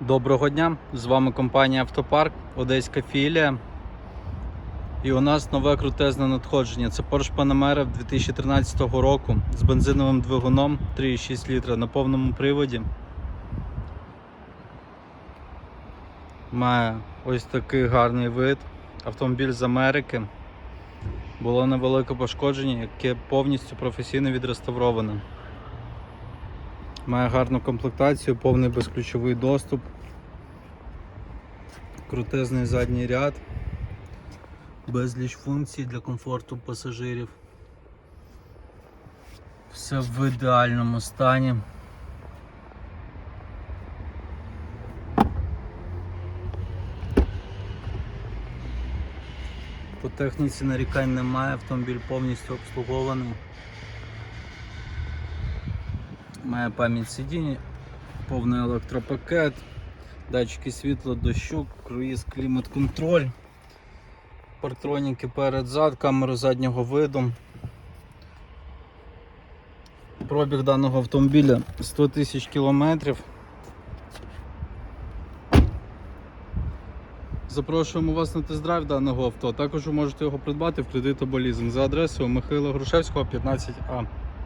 Доброго дня! З вами компанія Автопарк, Одеська філія. І у нас нове крутезне надходження. Це Porsche Panamera 2013 року з бензиновим двигуном 3,6 літра на повному приводі. Має ось такий гарний вид. Автомобіль з Америки. Було невелике пошкодження, яке повністю професійно відреставроване. Має гарну комплектацію, повний безключовий доступ, крутезний задній ряд, безліч функцій для комфорту пасажирів. Все в ідеальному стані. По техніці нарікань немає, автомобіль повністю обслугований. Має пам'ять сидінь, повний електропакет, датчики світла, дощу, круїз, клімат контроль, партроніки перед зад, камери заднього виду. Пробіг даного автомобіля 100 тисяч кілометрів. Запрошуємо вас на тест-драйв даного авто. Також ви можете його придбати в кредит або лізинг за адресою Михайла Грушевського, 15А.